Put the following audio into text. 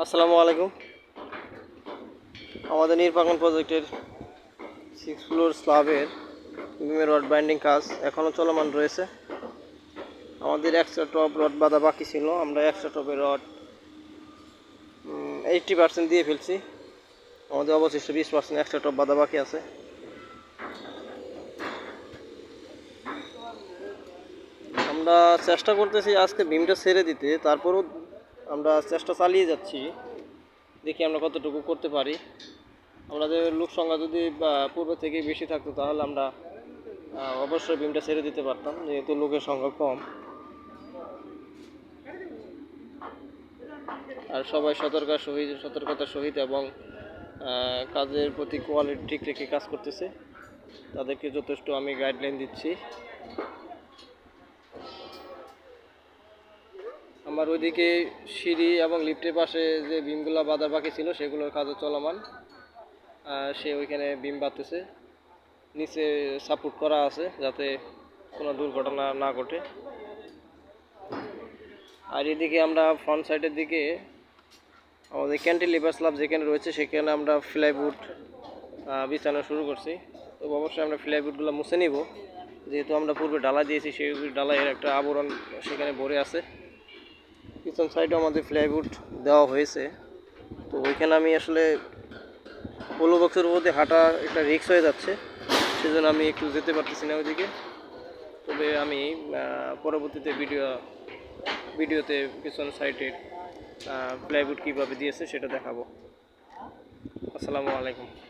আসসালামু আলাইকুম। আমাদের নির্বাচন প্রজেক্টের সিক্স ফ্লোর স্লাবের বিমের রড বাইন্ডিং কাজ এখনও চলমান রয়েছে। আমাদের এক্সট্রা টপ রড বাঁধা বাকি ছিল, আমরা এক্সট্রা টপের রড এইটটি পার্সেন্ট দিয়ে ফেলছি। আমাদের অবশিষ্ট বিশ পার্সেন্ট এক্সট্রা টপ বাঁধা বাকি আছে। আমরা চেষ্টা করতেছি আজকে বিমটা ছেড়ে দিতে, তারপরও আমরা চেষ্টা চালিয়ে যাচ্ছি। দেখি আমরা কতটুকু করতে পারি। আমাদের লোক সংখ্যা যদি পূর্ব থেকে বেশি থাকতো তাহলে আমরা অবশ্যই বিমটা ছেড়ে দিতে পারতাম, যেহেতু লোকের সংখ্যা কম। আর সবাই সতর্ক সহিত সতর্কতার সহিত এবং কাজের প্রতি কোয়ালিটি ঠিক রেখে কাজ করতেছে। তাদেরকে যথেষ্ট আমি গাইডলাইন দিচ্ছি। আমার ওইদিকে সিঁড়ি এবং লিফটের পাশে যে বিমগুলো বাঁধা বাকি ছিল, সেগুলোর কাজও চলমান। সে ওইখানে বিম বাঁধতেছে। নিচে সাপোর্ট করা আছে যাতে কোনো দুর্ঘটনা না ঘটে। আর এদিকে আমরা ফ্রন্ট সাইডের দিকে আমাদের ক্যান্টিলিভার স্ল্যাব যেখানে রয়েছে, সেখানে আমরা ফ্লাইউড বিছানো শুরু করছি। তো অবশ্যই আমরা ফ্লাইউডগুলো মুছে নিব। যেহেতু আমরা পূর্বে ডালা দিয়েছি, সেই ডালাইয়ের একটা আবরণ সেখানে ভরে আছে। পিছন সাইডে আমাদের ফ্লাইউড দেওয়া হয়েছে। তো ওইখানে আমি আসলে পোলো বক্সের উপর হাঁটা একটা রিক্স হয়ে যাচ্ছে। সেজন্য আমি একটু যেতে পারতেছি না ওইদিকে। তবে আমি পরবর্তীতে ভিডিও ভিডিওতে পিছন সাইডে প্লাইউড কীভাবে দিয়েছে সেটা দেখাবো। আসসালামু আলাইকুম।